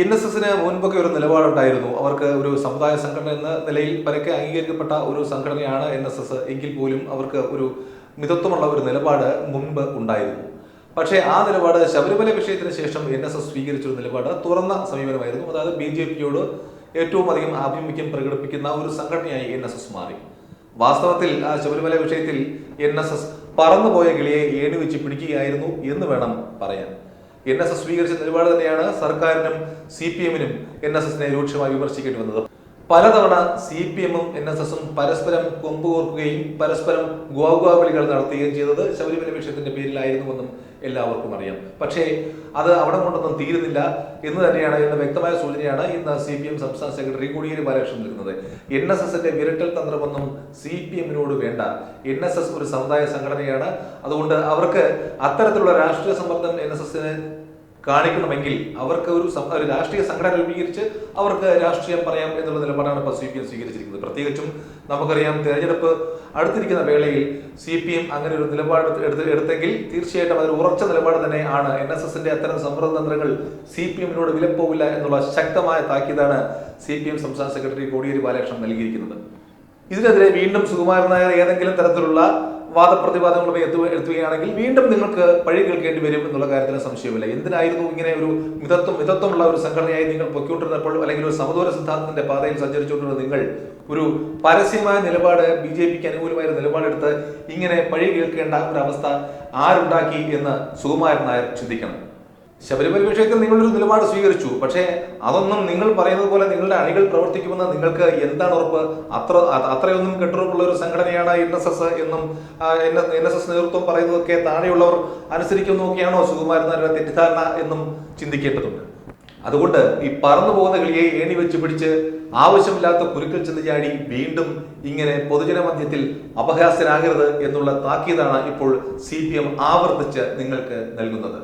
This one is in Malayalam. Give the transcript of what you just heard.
എൻ എസ് എസിന് മുൻപൊക്കെ ഒരു നിലപാടുണ്ടായിരുന്നു. അവർക്ക് ഒരു സമുദായ സംഘടന എന്ന നിലയിൽ പരക്കെ അംഗീകരിക്കപ്പെട്ട ഒരു സംഘടനയാണ് എൻ എസ് എസ് എങ്കിൽ പോലും അവർക്ക് ഒരു മിതത്വമുള്ള ഒരു നിലപാട് മുൻപ് ഉണ്ടായിരുന്നു. പക്ഷേ ആ നിലപാട് ശബരിമല വിഷയത്തിന് ശേഷം എൻ എസ് എസ് സ്വീകരിച്ച ഒരു നിലപാട് തുറന്ന സമീപനമായിരുന്നു. അതായത് ബി ജെ പിയോട് ഏറ്റവും അധികം ആഭിമുഖ്യം പ്രകടിപ്പിക്കുന്ന ഒരു സംഘടനയായി എൻ എസ് എസ് മാറി. വാസ്തവത്തിൽ ആ ശബരിമല വിഷയത്തിൽ എൻ എസ് എസ് പറന്നുപോയ കിളിയെ ഏണി വെച്ച് പിടിക്കുകയായിരുന്നു എന്ന് വേണം പറയാൻ. എൻ എസ് എസ് സ്വീകരിച്ച നിലപാട് തന്നെയാണ് സർക്കാരിനും സി പി എമ്മിനും എൻ എസ് എസിനെ രൂക്ഷമായി വിമർശിക്കേണ്ടി വന്നത്. പലതവണ സി പി എമ്മും എൻ എസ് എസും പരസ്പരം കൊമ്പുകോർക്കുകയും പരസ്പരം ഗോഗാവിളികൾ നടത്തുകയും ചെയ്തത് ശബരിമല വിഷയത്തിന്റെ പേരിലായിരുന്നുവെന്നും എല്ലാവർക്കും അറിയാം. പക്ഷേ അത് അവിടെ കൊണ്ടൊന്നും തീരുന്നില്ല എന്ന് തന്നെയാണ് എന്ന വ്യക്തമായ സൂചനയാണ് ഇന്ന് സി പി എം സംസ്ഥാന സെക്രട്ടറി കോടിയേരി ബാലകൃഷ്ണൻ നൽകുന്നത്. എൻ എസ് എസിന്റെ വിരട്ടൽ തന്ത്രമൊന്നും സി പി എമ്മിനോട് വേണ്ട. എൻ എസ് എസ് ഒരു സമുദായ സംഘടനയാണ്. അതുകൊണ്ട് അവർക്ക് അത്തരത്തിലുള്ള രാഷ്ട്രീയ സമ്മർദ്ദം എൻ എസ് എസിന് കാണിക്കണമെങ്കിൽ അവർക്ക് ഒരു ഒരു രാഷ്ട്രീയ സംഘടന രൂപീകരിച്ച് അവർക്ക് രാഷ്ട്രീയം പറയാം എന്നുള്ള നിലപാടാണ് ഇപ്പോൾ സി പി എം സ്വീകരിച്ചിരിക്കുന്നത്. പ്രത്യേകിച്ചും നമുക്കറിയാം തെരഞ്ഞെടുപ്പ് അടുത്തിരിക്കുന്ന വേളയിൽ സി പി എം അങ്ങനെ ഒരു നിലപാട് എടുത്ത് എടുത്തെങ്കിൽ തീർച്ചയായിട്ടും അതൊരു ഉറച്ച നിലപാട് തന്നെ ആണ്. എൻ എസ് എസിന്റെ അത്തരം സമ്മർദ്ദ തന്ത്രങ്ങൾ സി പി എമ്മിനോട് വിലപ്പോവില്ല എന്നുള്ള ശക്തമായ താക്കീതാണ് സി പി എം സംസ്ഥാന സെക്രട്ടറി കോടിയേരി ബാലകൃഷ്ണൻ നൽകിയിരിക്കുന്നത്. ഇതിനെതിരെ വീണ്ടും സുകുമാരൻ നായർ ഏതെങ്കിലും തരത്തിലുള്ള വാദപ്രതിവാദങ്ങളുമായി എത്തു എത്തുകയാണെങ്കിൽ വീണ്ടും നിങ്ങൾക്ക് പഴി കേൾക്കേണ്ടി വരും എന്നുള്ള കാര്യത്തിന് സംശയമില്ല. എന്തിനായിരുന്നു ഇങ്ങനെ ഒരു മിതത്വം മിതത്വമുള്ള ഒരു സംഘടനയായി നിങ്ങൾ പൊയ്ക്കൊണ്ടിരുന്നപ്പോൾ അല്ലെങ്കിൽ ഒരു സമദൂര സിദ്ധാന്തത്തിന്റെ പാതയിൽ സഞ്ചരിച്ചുകൊണ്ടിരുന്ന നിങ്ങൾ ഒരു പരസ്യമായ നിലപാട് ബി ജെ പിക്ക് അനുകൂലമായ നിലപാടെടുത്ത് ഇങ്ങനെ പഴി കേൾക്കേണ്ട ഒരു അവസ്ഥ ആരുണ്ടാക്കി എന്ന് സുകുമാരൻ നായർ ചിന്തിക്കണം. ശബരിമല വിഷയത്തിൽ നിങ്ങളൊരു നിലപാട് സ്വീകരിച്ചു. പക്ഷേ അതൊന്നും നിങ്ങൾ പറയുന്നത് പോലെ നിങ്ങളുടെ അണികൾ പ്രവർത്തിക്കുമെന്ന് നിങ്ങൾക്ക് എന്താണ് ഉറപ്പ്? അത്ര അത്രയൊന്നും കെട്ടുറപ്പുള്ള ഒരു സംഘടനയാണ് എൻ എസ് എസ് എന്നും എൻ എസ് എസ് നേതൃത്വം പറയുന്നതൊക്കെ താഴെയുള്ളവർ അനുസരിക്കുന്നതൊക്കെയാണോ സുകുമാരൻ നായരുടെ തെറ്റിദ്ധാരണ എന്നും ചിന്തിക്കേണ്ടതുണ്ട്. അതുകൊണ്ട് ഈ പറന്നു പോകുന്ന കിളിയെ ഏണി വെച്ച് പിടിച്ച് ആവശ്യമില്ലാത്ത കുരുക്കൾ ചെന്ന് ചാടി വീണ്ടും ഇങ്ങനെ പൊതുജന മധ്യത്തിൽ അപഹാസ്യനാകരുത് എന്നുള്ള താക്കീതാണ് ഇപ്പോൾ സി പി എം ആവർത്തിച്ച് നിങ്ങൾക്ക് നൽകുന്നത്.